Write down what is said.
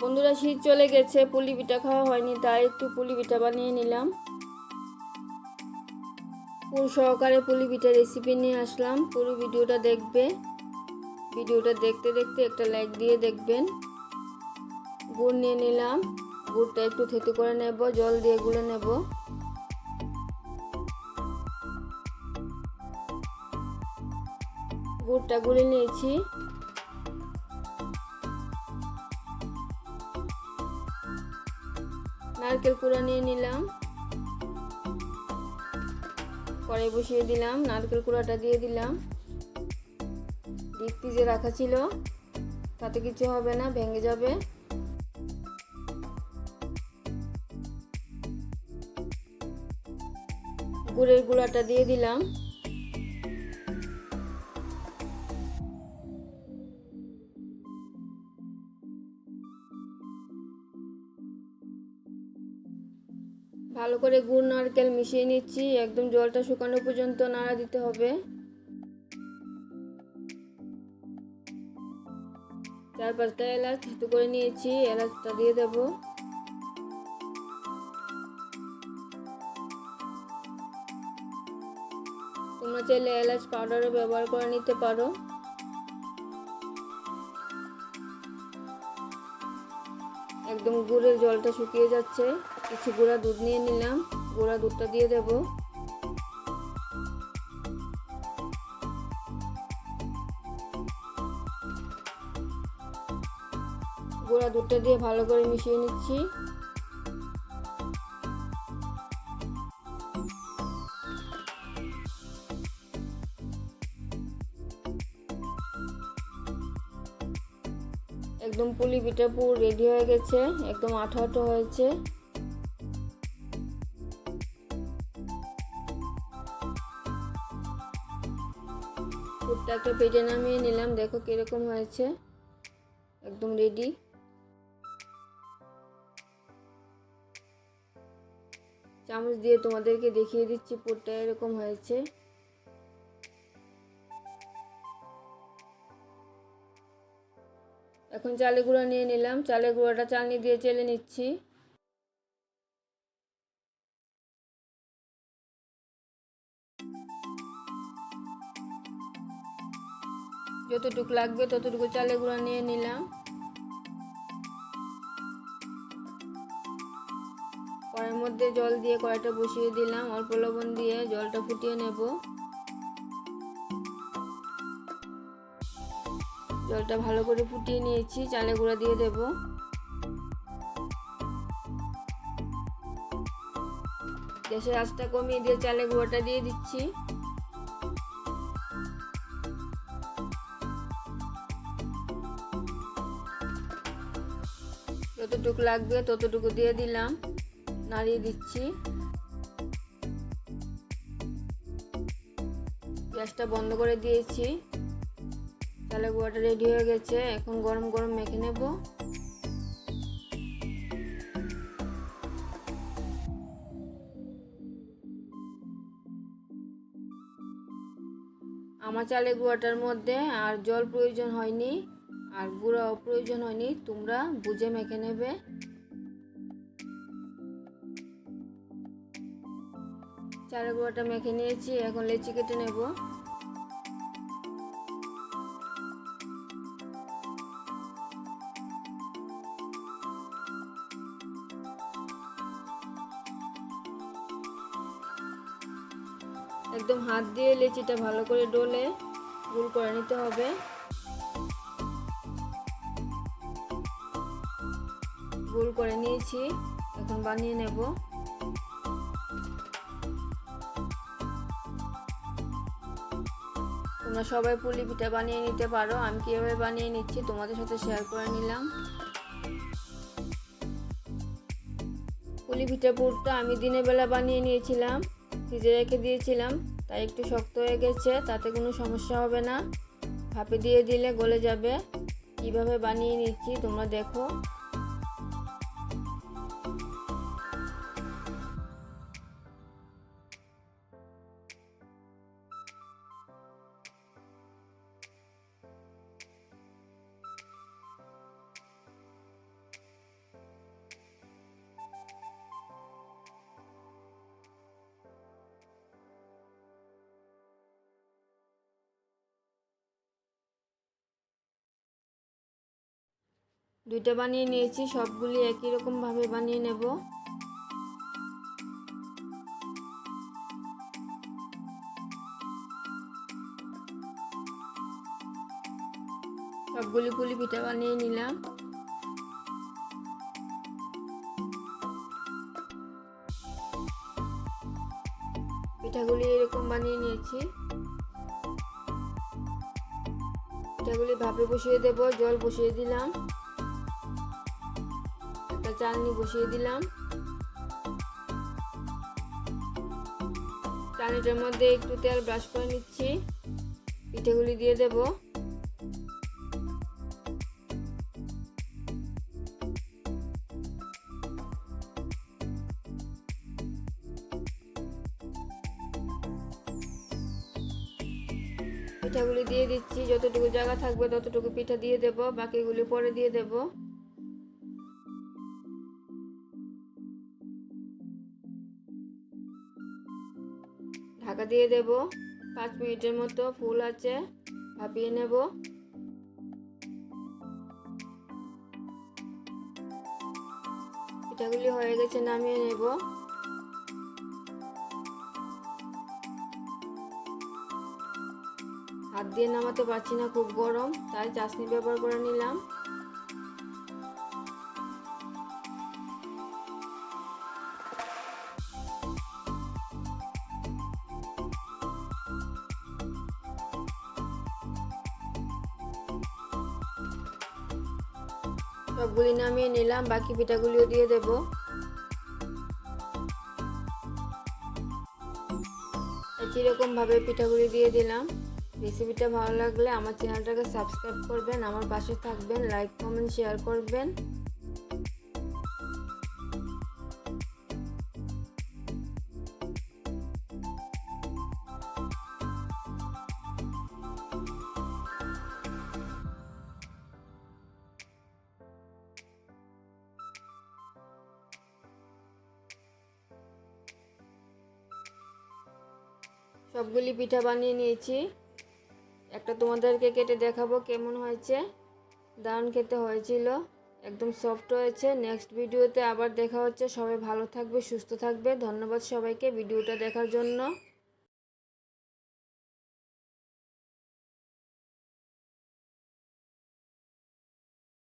বন্ধুরা শীত চলে গেছে, পুলি পিঠা খাওয়া হয়নি, তাই একটু পুলি পিঠা বানিয়ে নিলাম। পুর সহকারে পুলি পিঠা রেসিপি নিয়ে আসলাম, পুরো ভিডিওটা দেখবে। ভিডিওটা দেখতে দেখতে একটা লাইক দিয়ে দেখবেন। গুড় নিয়ে নিলাম, গুড়টা একটু থেতু করে নেব, জল দিয়ে গুলে নেব। গুড়টা গুলে নিয়েছি। নারকেল কুড়া নিয়ে নিলাম। পরে বসিয়ে দিলাম, নারকেল কুড়াটা দিয়ে দিলাম। ডিপ ফ্রিজে রাখা ছিল, তাতে কিছু হবে না, ভেঙে যাবে। গুড়ের গুঁড়াটা দিয়ে দিলাম। ভালো করে গুড়, নারকেল মিশিয়ে নিচ্ছি। একদম জলটা শুকানো পর্যন্ত নাড়া দিতে হবে। চার পাঁচটা এলাচ থেতু করে নিয়েছি, এলাচটা দিয়ে দেব। তোমরা চাইলে এলাচ পাউডারও ব্যবহার করে নিতে পারো। একদম গুড়ের জলটা শুকিয়ে যাচ্ছে। কিছু গুঁড়া দুধ নিয়ে নিলাম। গুঁড়া দুধটা দিয়ে দেব। গুঁড়া দুধটা দিয়ে ভালো করে মিশিয়ে নিচ্ছি। একদম পুলি পিঠা পুর রেডি হয়ে গেছে। একদম আঠা আঠা হয়েছে। পুরটা একটা পেটে নামিয়ে নিলাম। দেখো কীরকম হয়েছে। একদম রেডি চামচ দিয়ে তোমাদেরকে দেখিয়ে দিচ্ছি, পুরটা এরকম হয়েছে। এখন চালে গুঁড়া নিয়ে নিলাম। চালে গুঁড়াটা চালনি দিয়ে চেলে নিচ্ছি। যতটুকু লাগবে ততটুকু চালে গুঁড়া নিয়ে নিলাম। কড়াইয়ের মধ্যে জল দিয়ে কড়াইটা বসিয়ে দিলাম। অল্প লবণ দিয়ে জলটা ফুটিয়ে নেব। জলটা ভালো করে ফুটিয়ে নিয়েছি। চালে গুঁড়া দিয়ে দেব। গ্যাসের আঁচটা কমিয়ে দিয়ে চালে গুঁড়োটা দিয়ে দিচ্ছি। যতটুকু লাগবে ততটুকু দিয়ে দিলাম। নাড়িয়ে দিচ্ছি। গ্যাসটা বন্ধ করে দিয়েছি। তাহলে গুঁড়াটা রেডি হয়ে গেছে। এখন গরম গরম মেখে নেব। আমার চালে গুঁড়াটার মধ্যে আর জল প্রয়োজন হয়নি। আর গুঁড়াও প্রয়োজন হয়নি, তোমরা বুঝে মেখে নেবে। চালের গুঁড়াটা মেখে নিয়েছি, এখন লেচি কেটে নেব। একদম হাত দিয়ে লেচিটা ভালো করে ডলে গোল করে নিতে হবে। গোল করে নিয়েছি। এখন বানিয়ে নেব। তোমরা সবাই পুলি পিঠা বানিয়ে নিতে পারো। আমি কীভাবে বানিয়ে নিচ্ছি তোমাদের সাথে শেয়ার করে নিলাম। পুলি পিঠা পুরটা আমি দিনের বেলা বানিয়ে নিয়েছিলাম। ফ্রিজে রেখে দিয়েছিলাম। তাই একটু শক্ত হয়ে গেছে, তাতে কোনো সমস্যা হবে না। ভাপে দিয়ে দিলে গলে যাবে। কীভাবে বানিয়ে নিচ্ছি তোমরা দেখো। দুইটা বানিয়ে নিয়েছি, সবগুলি একই রকমভাবে বানিয়ে নেব। সবগুলি পুলি পিঠা বানিয়ে নিলাম। পিঠাগুলি এরকম বানিয়ে নিয়েছি। পিঠাগুলি ভাপে বসিয়ে দেব, জল বসিয়ে দিলাম। চালনি বসিয়ে দিলাম। চালনিটার মধ্যে একটু তেল ব্রাশ করে নিচ্ছি। পিঠেগুলি দিয়ে দেব। পিঠাগুলি দিয়ে দিচ্ছি। যতটুকু জায়গা থাকবে ততটুকু পিঠা দিয়ে দেব। বাকিগুলি পরে দিয়ে দেব। ঢাকা দিয়ে দেব। পাঁচ মিনিটের মতো ফুল আছে, ভাপিয়ে নেব। পিঠাগুলি হয়ে গেছে, নামিয়ে নেব। হাত দিয়ে নামাতে পারছি না, খুব গরম, তাই চাশনি ব্যবহার করে নিলাম। সবগুলি নামিয়ে নিলাম, বাকি পিঠাগুলিও দিয়ে দেব। একই রকমভাবে পিঠাগুলি দিয়ে দিলাম। রেসিপিটা ভালো লাগলে আমার চ্যানেলটাকে সাবস্ক্রাইব করবেন, আমার পাশে থাকবেন, লাইক, কমেন্ট, শেয়ার করবেন। সবগুলি পিঠা বানিয়ে নিয়েছি। একটা তোমাদেরকে কেটে দেখাবো কেমন হয়েছে। দারুণ খেতে হয়েছিল, একদম সফট হয়েছে। নেক্সট ভিডিওতে আবার দেখা হচ্ছে। সবাই ভালো থাকবে, সুস্থ থাকবে। ধন্যবাদ সবাইকে ভিডিওটা দেখার জন্য।